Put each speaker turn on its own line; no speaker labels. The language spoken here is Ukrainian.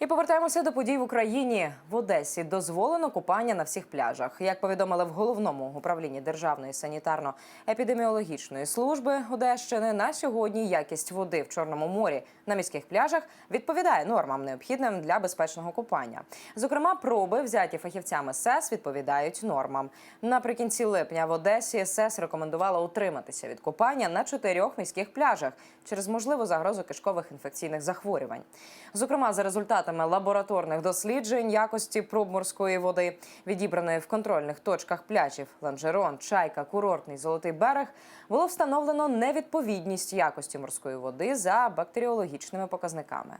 І повертаємося до подій в Україні. В Одесі дозволено купання на всіх пляжах. Як повідомили в головному управлінні Державної санітарно-епідеміологічної служби Одещини, на сьогодні якість води в Чорному морі на міських пляжах відповідає нормам, необхідним для безпечного купання. Зокрема, проби, взяті фахівцями СЕС, відповідають нормам. Наприкінці липня в Одесі СЕС рекомендувала утриматися від купання на чотирьох міських пляжах через можливу загрозу кишкових інфекційних захворювань. Зокрема, за результатами лабораторних досліджень якості проб морської води, відібраної в контрольних точках пляжів Ланжерон, Чайка, Курортний, Золотий берег, було встановлено невідповідність якості морської води за бактеріологічними показниками.